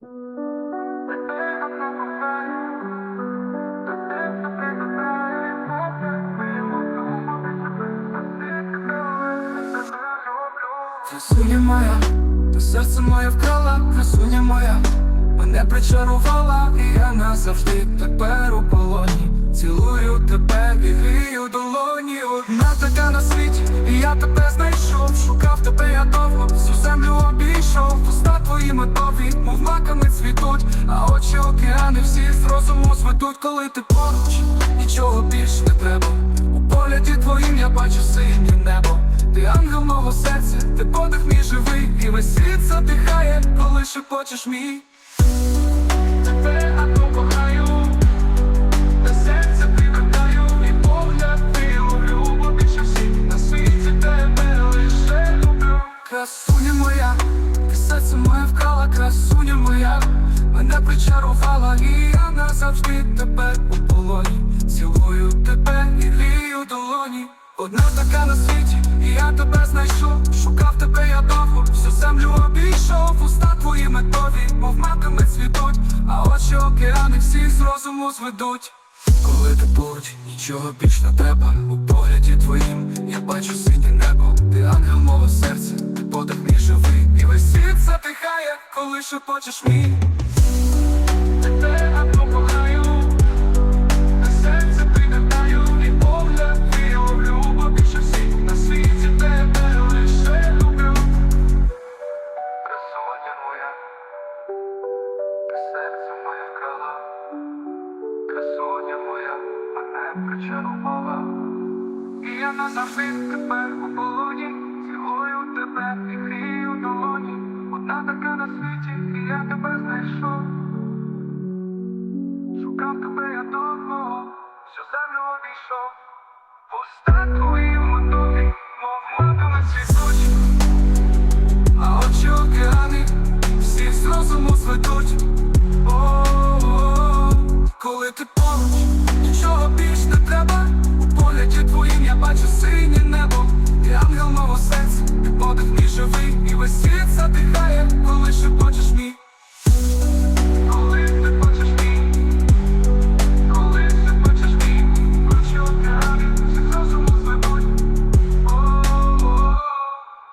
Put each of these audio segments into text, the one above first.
Красуня моя, ти серце моє вкрала, красуня моя, мене причарувала, і я назавжди тепер у полоні. Цілую тебе і грію долоні. Одна така на світі, і я тебе знайшов. Шукав тебе я довго, всю землю обійшов. Твої медові, мов маками цвітуть, а очі океани всі з розуму зведуть, коли ти поруч, нічого більш не треба. У погляді твоїм я бачу синє небо. Ти ангел мого серця, ти подих мій живий, і весь світ задихає, коли шепочеш мій. Мене причарувала, і я назавжди тебе у полоні. Цілую тебе і грію долоні. Одна така на світі, і я тебе знайшов. Шукав тебе я довго, всю землю обійшов. Уста твої медові, мов маками цвітуть, а очі океани всі з розуму зведуть. Коли ти поруч, нічого більш не треба. У погляді твоїм я бачу синє небо. Ти ангел мого серця, ти подих мій живий. І весь світ затихає, коли шепочеш мій. Красуня моя, мене причарувала. І я назавжди тепер у полоні, цілую тебе і грію долоні. Одна така на світі, і я тебе знайшов. Шукав тебе я довго, всю землю обійшов. Пуста твої мотові, мов маками цвітуть. А очі океани всі з розуму зведуть. Коли ти поруч, нічого більш не треба. У погляді твоїм я бачу синє небо. Ти ангел мого серця, ти подих мій живий, і весь світ задихає, коли шепочеш мій.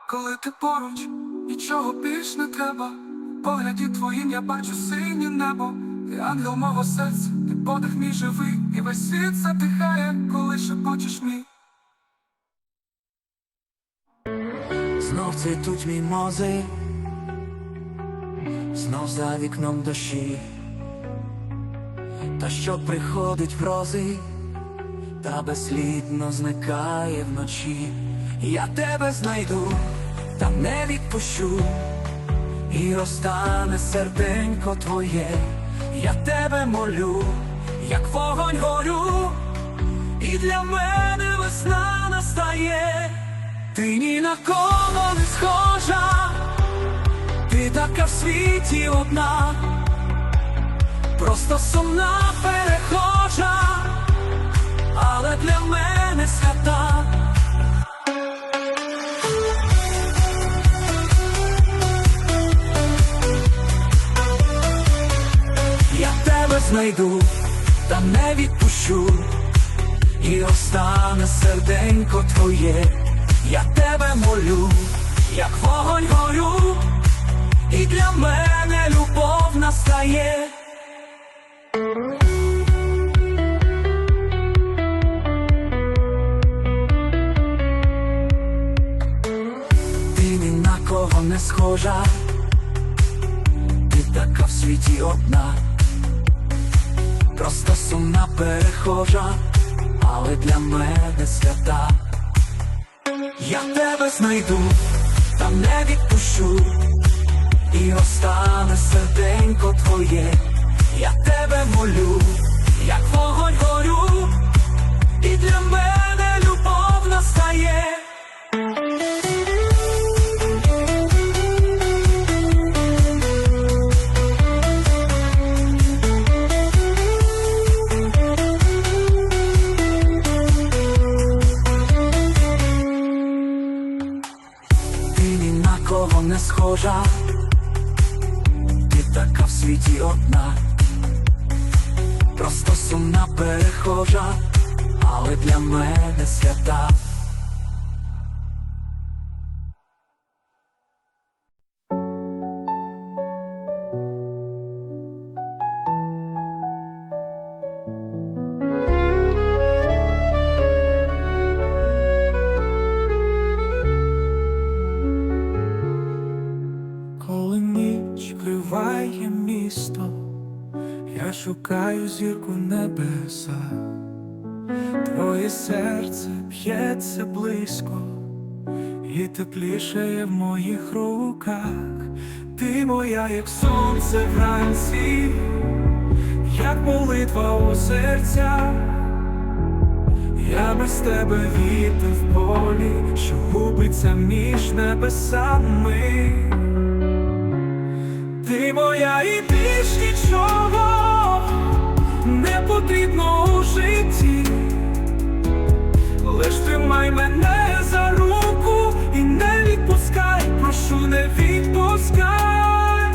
Коли ти поруч, нічого більш не треба. Погляді твоїм я бачу синє небо. Ти ангел мого серця, ти подих мій живий, і весь світ затихає, коли шепочеш мій. Знов цвітуть мімози, знов за вікном дощі, та що приходить грози, та безслідно зникає вночі. Я тебе знайду, та не відпущу, і розтане серденько твоє, я тебе молю, як вогонь горю, і для мене весна настає. Ти ні на кого не схожа, ти така в світі одна, просто сумна перехожа, але для знайду, та не відпущу, і остане серденько твоє. Я тебе молю, як вогонь горю, і для мене любов настає. Ти ні на кого не схожа, ти така в світі одна, просто сумна перехожа, але для мене свята. Я тебе знайду, та не відпущу, і остане серденько твоє, я тебе молю, як вогонь для мене свята. Коли ніч криває місто, я шукаю зірку небеса, твоє серце б'ється близько і теплішає в моїх руках. Ти моя, як сонце вранці, як молитва у серцях. Я без тебе вітер в полі, що губиться між небесами. Ти моя і більш нічого не потрібно у житті, лиш тримай мене за руку і не відпускай, прошу, не відпускай.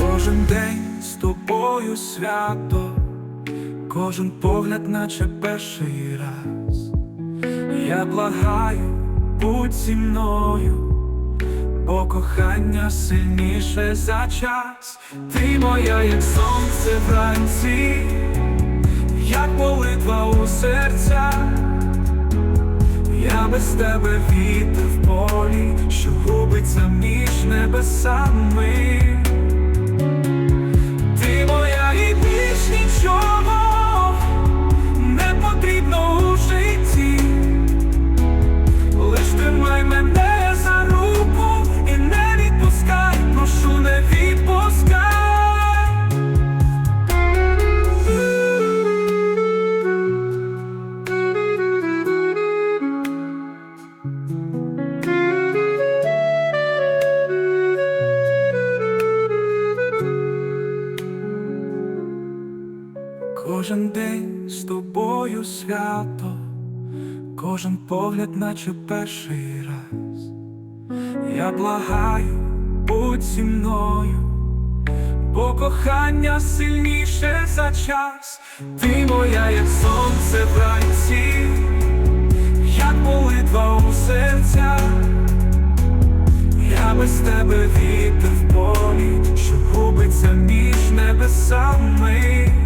Кожен день з тобою свято, кожен погляд, наче перший раз. Я благаю, будь зі мною. Бо кохання сильніше за час, ти моя, як сонце вранці, як молитва у серця, я без тебе вітер в полі, що губиться між небесами. Кожен день з тобою свято. Кожен погляд, наче перший раз, я благаю, будь зі мною, бо кохання сильніше за час, ти моя, як сонце вранці, як молитва у серцях, я без тебе вітер в полі, що губиться між небесами.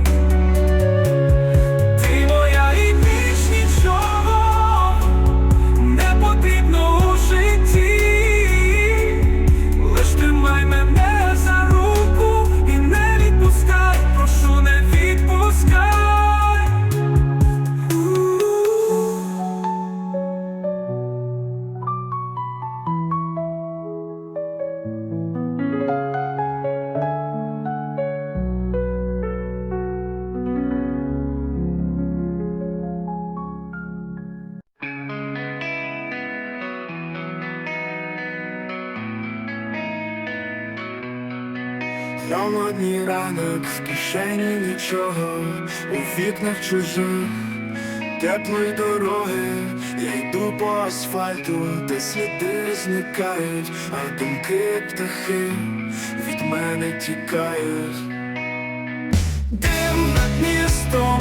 Ранок, в кишені нічого, у вікнах чужих, теплої дороги, я йду по асфальту, де сліди зникають, а думки птахи від мене тікають. Дим над містом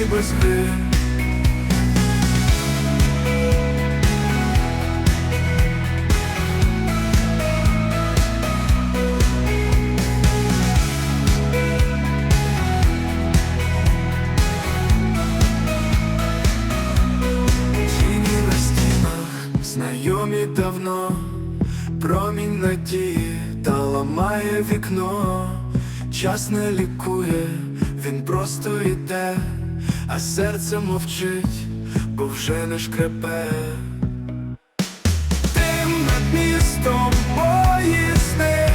і без стінах, знайомі давно, промінь надії та ламає вікно, час не лікує, він просто йде, серце мовчить, бо вже не шкрепе. Дим над містом мої сни,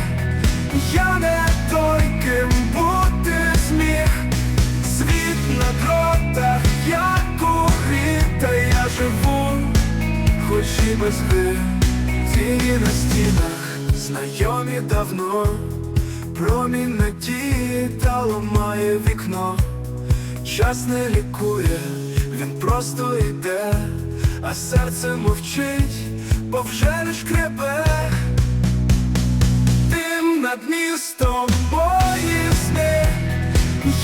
я не той, ким бути зміг. Світ на дротах, як у грі, та я живу, хоч і без гри, тіні на стінах, знайомі давно, Промінь надії та ламає вікно. Час не лікує, він просто йде, а серце мовчить, бо вже не шкребе. Тим над містом мої сни,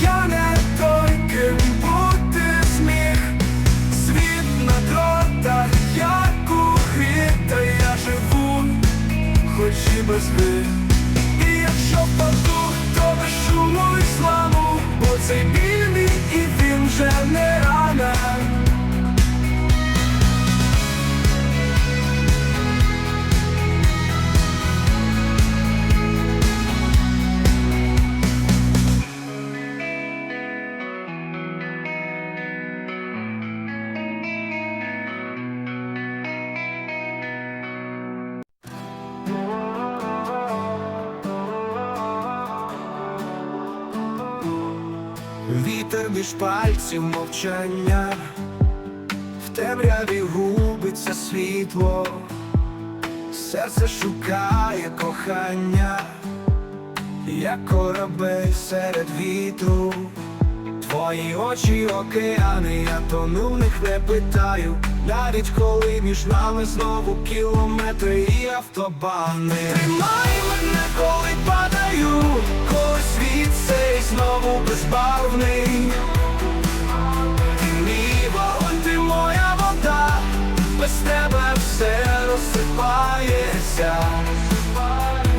я не той, ким бути зміг. Світ на дротах, як у грі, та я живу, хоч і без гри. І якщо впаду, то без шуму і зламу, бо цей біль вже не рана. Вітер між пальців мовчання, в темряві губиться світло, серце шукає кохання, як корабель серед вітру, твої очі океани, я тону в них не питаю, навіть коли між нами знову кілометри і автобани. Тримай мене, коли падаю, знову безбарвний. Ти мій вогонь, ти моя вода, без тебе все розсипається.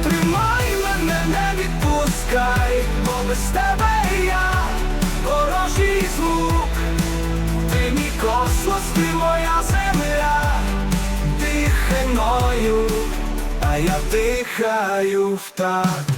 Тримай мене, не відпускай, бо без тебе я ворожий звук. Ти мій космос, ти моя земля, дихай мною, а я дихаю в такт.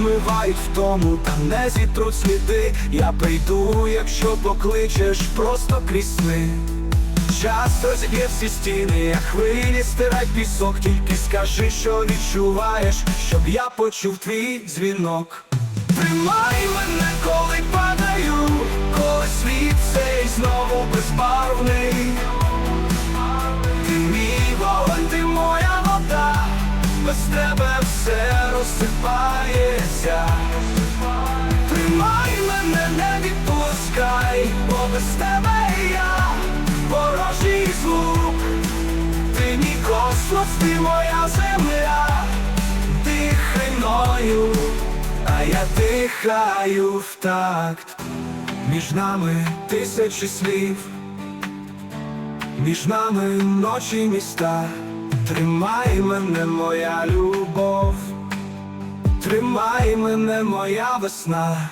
Змивають втому, та не зітруть сліди. Я прийду, якщо покличеш, просто крізь сни. Час розіб'є всі стіни, як хвилі стирай пісок, тільки скажи, що відчуваєш, щоб я почув твій дзвінок. Тримай мене, коли падаю, коли світ цей знову безбарвний. Без тебе все розсипається. Тримай мене, не відпускай, бо без тебе я ворожий звук. Ти мій космос, ти моя земля, дихай мною, а я дихаю в такт. Між нами тисячі слів, між нами ночі міста. Тримай мене, моя любов, тримай мене, моя весна.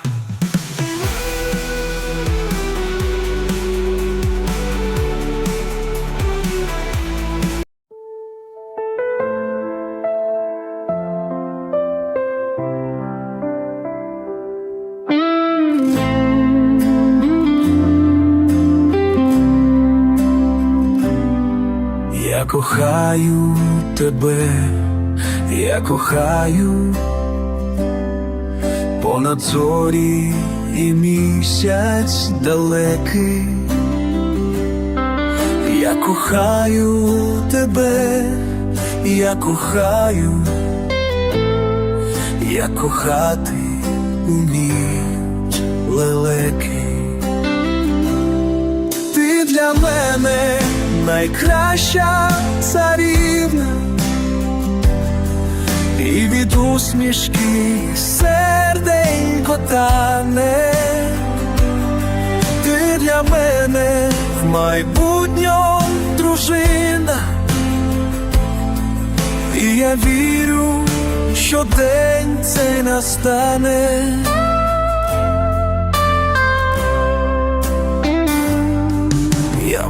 Кохаю тебе, я кохаю понад зорі і місяць далекий. Я кохаю тебе, я кохаю, я кохати уміють лелеки. Ти для мене найкраща царівна, і від усмішки серденько тане. Ти для мене в майбутньому дружина, і я вірю, що день цей настане.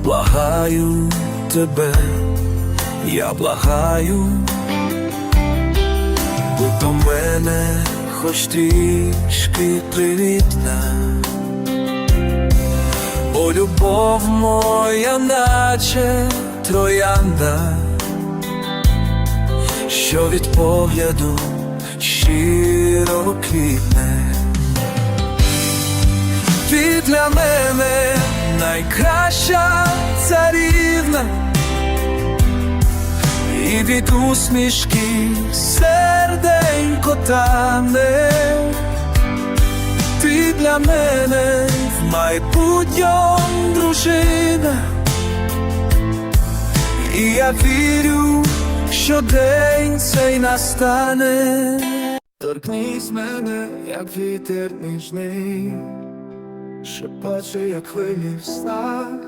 Благаю тебе, я благаю, будь до мене хоч трішки привітна, бо любов моя, наче троянда, що від погляду щиро квітне. Ти для мене найкраща царівна, і від усмішки серденько тане. Ти для мене в майбутньому дружина, і я вірю, що день цей настане. Торкнись мене, як вітер ніжний, шепоче, як хвилі в снах.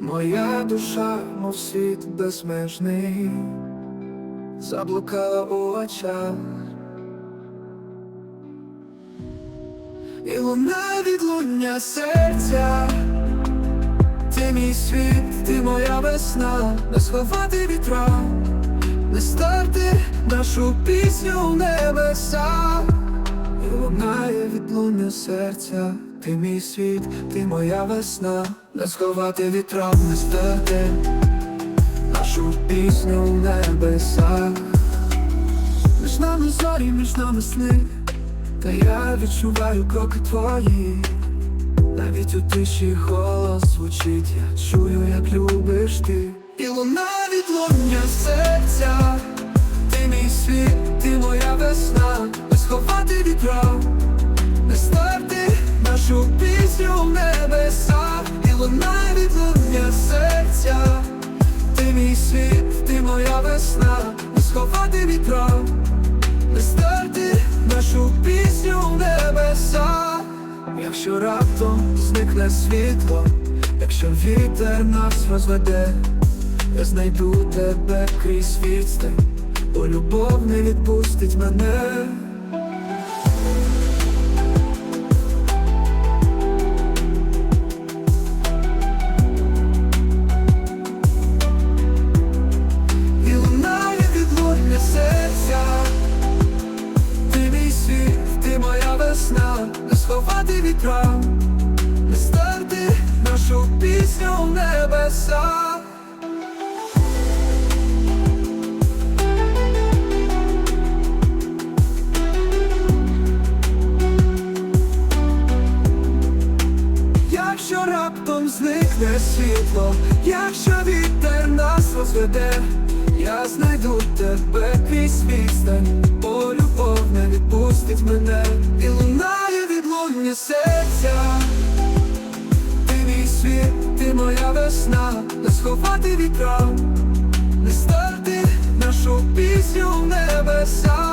Моя душа, мов світ безмежний, заблукала у очах. І луна відлуння серця, ти мій світ, ти моя весна, не сховати вітра, не старти нашу пісню в небеса, і лунає відлуння серця, ти мій світ, ти моя весна, не сховати вітра, не стерти нашу пісню в небесах, між нами зорі, між нами сни, та я відчуваю кроки твої. Навіть у тиші голос звучить, я чую, як любиш ти. І луна відлуння серця, ти мій світ, ти моя весна, не сховати вітра, не старти нашу пісню в небеса, і луна відлуння серця, ти мій світ, ти моя весна, не сховати вітра, не старти нашу пісню в небеса. Якщо раптом зникне світло, якщо вітер нас розведе, я знайду тебе крізь відстань, бо любов не відпустить мене. Сховати вітра, не старти нашу пісню в небеса. Зникне світло, якщо вітер нас розведе, я знайду тебе крізь відстань, бо любов не відпустить мене, і лунає відлуння серця. Ти мій світ, ти моя весна, не сховати вітра, не старти нашу пісню в небеса.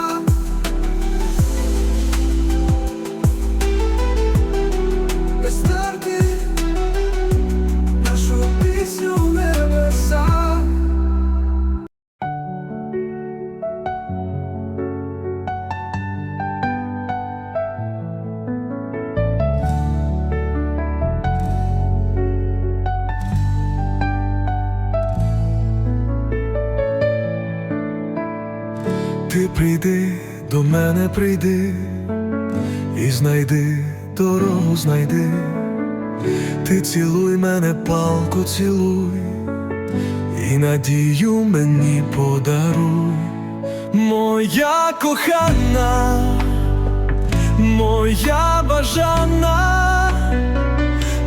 Прийди і знайди дорогу знайди, ти цілуй мене, палко цілуй, і надію мені подаруй, моя кохана, моя бажана,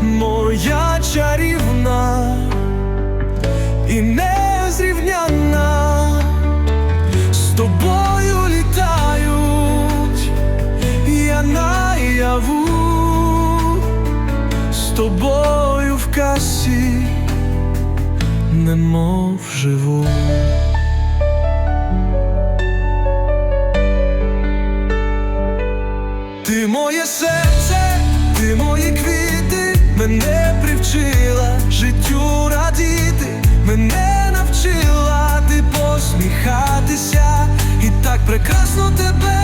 моя чарівна і незрівняна. В немов живу. Ти моє серце, ти мої квіти, мене привчила життю радіти, мене навчила ти посміхатися і так прекрасно тебе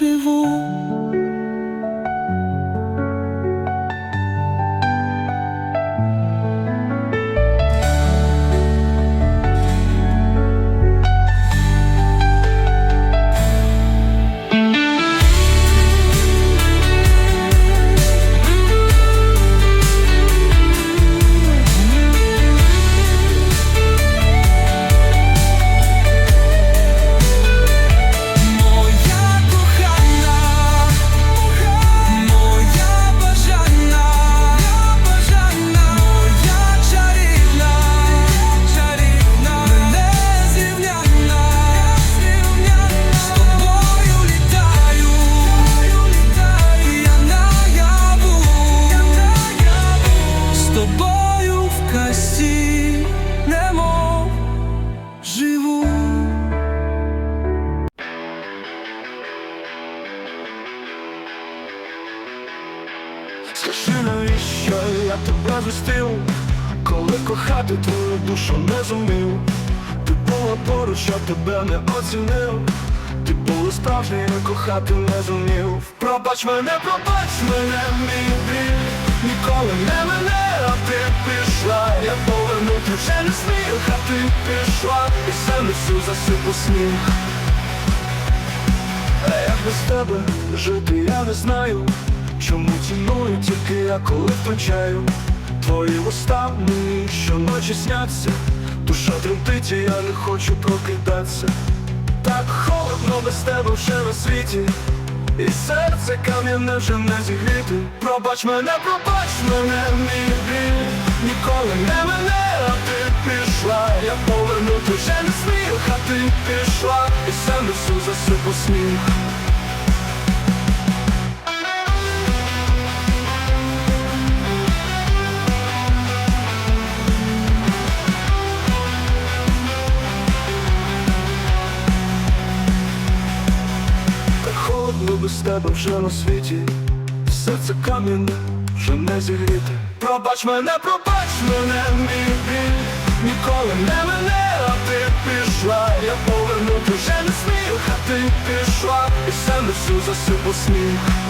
Живу. Поруч, я тебе не оцінив. Ти справжній, кохати не зумів. Пробач мене, пробач мене, мій біль Ніколи не мене, а ти пішла. Я повернути вже не сміх, а ти пішла. І землю всю засипу сніг. А як без тебе жити я не знаю Чому ціную тільки я коли втрачаю Твої уста мені щоночі сняться Душа тремтить, і я не хочу прокидатися. Так холодно без тебе вже на світі. І серце кам'яне вже не зігріти. Пробач мене, пробач мене, мій біль Ніколи не мене, а ти пішла. Я повернути вже не сміх, а ти пішла. І землю всю засипу сніг Так без тебе вже на світі. Серце кам'яне вже не зігріти Пробач мене, пробач мене, мій біль. Ніколи не мене, а ти пішла. Я повернути вже не сміх, а ти пішла. І землю всю засипу сніг Ти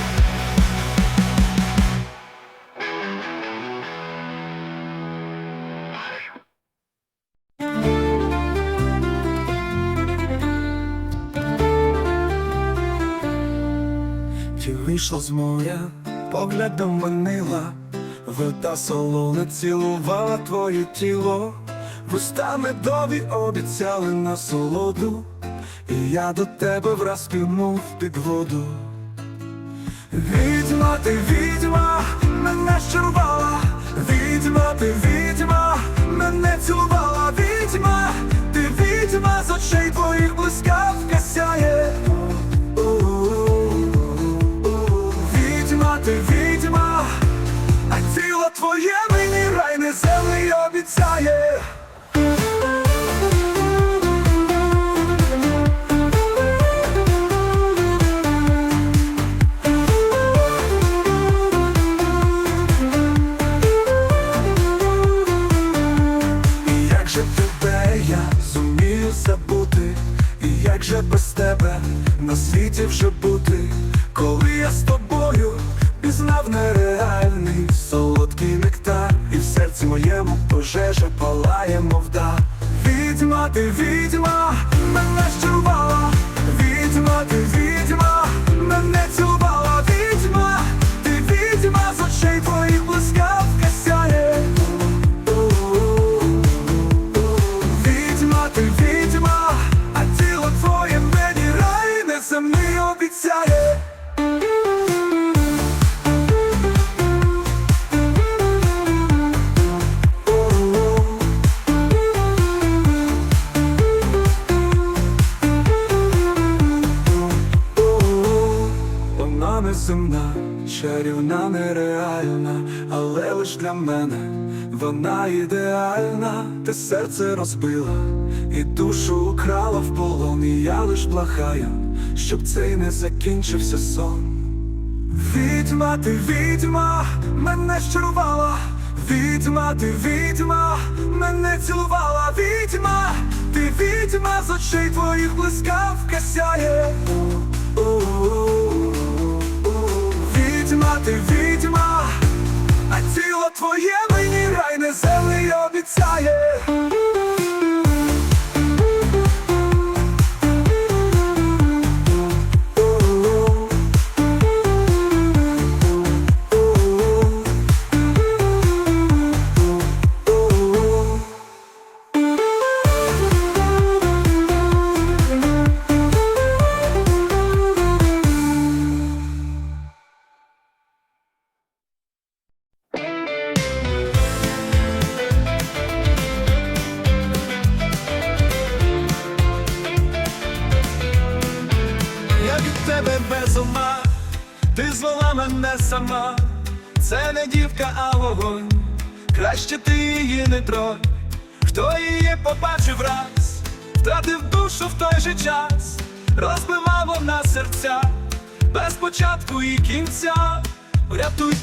вийшла з моря, поглядом манила, вода солона цілувала твоє тіло, вуста медові обіцяли насолоду, і я до тебе враз пірнув під воду. Відьма, ти відьма, мене щарувала, відьма, ти відьма, мене цілувала, відьма, ти відьма, з очей твоїх блискавка сяє. Ти відьма, а тіло твоє мені рай неземний обіцяє. Неземна, чарівна, нереальна, але лиш для мене вона ідеальна, ти серце розбила і душу украла в полон, і я лиш благаю, щоб цей не закінчився сон. Відьма, ти відьма, мене щарувала, відьма, ти відьма, мене цілувала, відьма, ти відьма, з очей твоїх блискавка сяє. Відьма, ти відьма, а тіло твоє мені рай неземний обіцяє.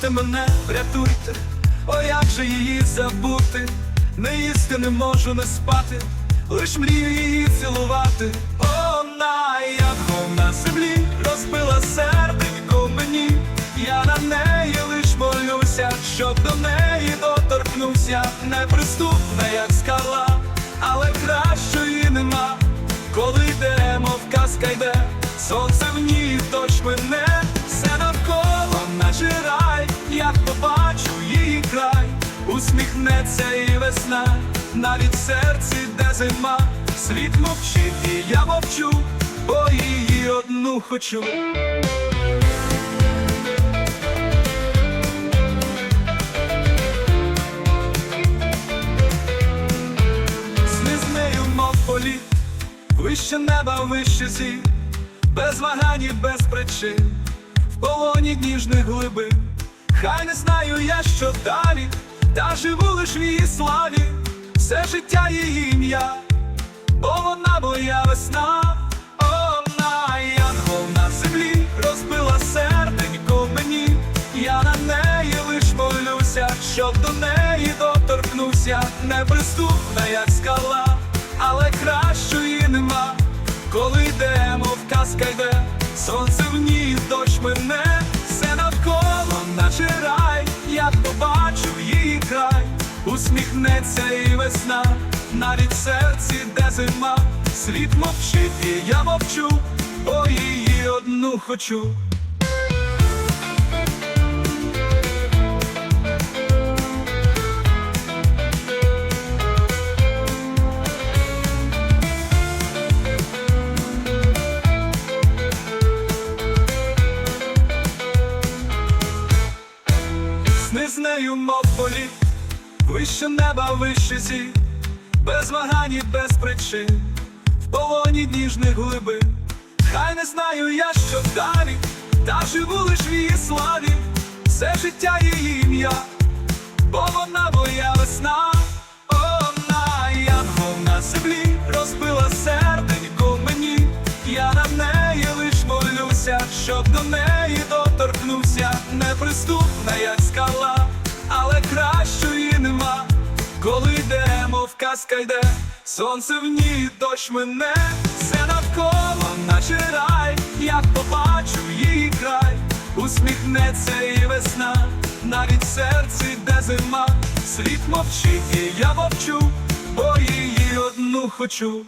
Врятуйте мене, врятуйте, о як же її забути, Не їсти не можу не спати, лиш мрію її цілувати. Вона, як вона на землі, розбила серденько усміхнеться і весна, навіть в серці, де зима, світ мовчить, і я мовчу, бо її одну хочу. Сни з нею, мов політ, вище неба, вище зір, без вагань і без причин, в полоні ніжних глибин. Хай не знаю я, що далі, та живу лиш в її славі, все життя її ім'я, бо вона моя весна, вона янгол на землі, розбила серденько мені, я на неї лиш молюся, щоб до неї доторкнувся, неприступна, як скала, але кращої нема, коли йдемо в казка йде, сонце в ній дощ мене, усміхнеться і весна, навіть серці, де зима, світ мовчить, і я мовчу, бо її одну хочу. З нею, мов політ, вище неба, вище зір, без вагань і без причин, в полоні ніжних глибин. Хай не знаю я, що далі, та живу лиш в її славі, все життя її ім'я, бо вона моя весна, вона янгол на землі, розбила серденько мені, я на неї лиш молюся, щоб до неї доторкнувся, неприступна, як скала, але кращої нема, коли йдемо в казка йде, сонце в ній дощ мене, все навколо наче рай, як побачу її край, усміхнеться і весна, навіть в серці, де зима, світ мовчить, і я мовчу, бо її одну хочу.